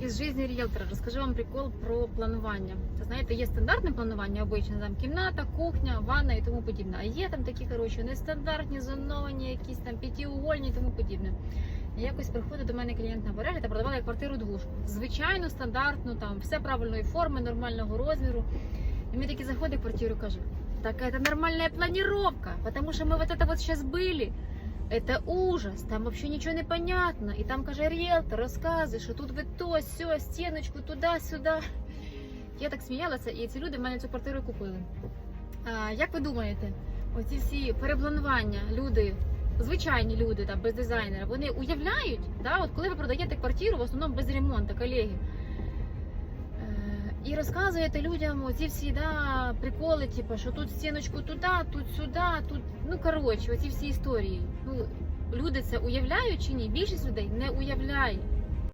із житті ріелтора. Розкажу вам прикол про планування. Це знаєте, є стандартне планування, обичне там кімната, кухня, ванна і тому подібне. А є там такі, коротше, нестандартні, зоновані, якісь там п'ятиугольні і тому подібне. І якось приходить до мене клієнт на перегляд та продавала я квартиру двушку. Звичайно, стандартну, там все правильної форми, нормального розміру. І ми таки заходить в квартиру і каже, так это нормальная планировка, потому что мы вот это вот сейчас были. Это ужас, там вообще ничего не понятно. І там каже риэлтор, розказує, що тут ви то, сьо, стіночку, туди-сюди. Я так сміялася, і ці люди в мене цю квартиру купили. А, як ви думаєте, оці всі перепланування, люди, звичайні люди там, без дизайнера, вони уявляють, да, от коли ви продаєте квартиру, в основному без ремонту, колеги. Розказуєте людям оці всі да, приколи, типу, що тут стіночку туди, тут сюди, тут. Ну коротше, оці всі історії. Ну, люди це уявляють чи ні? Більшість людей не уявляє.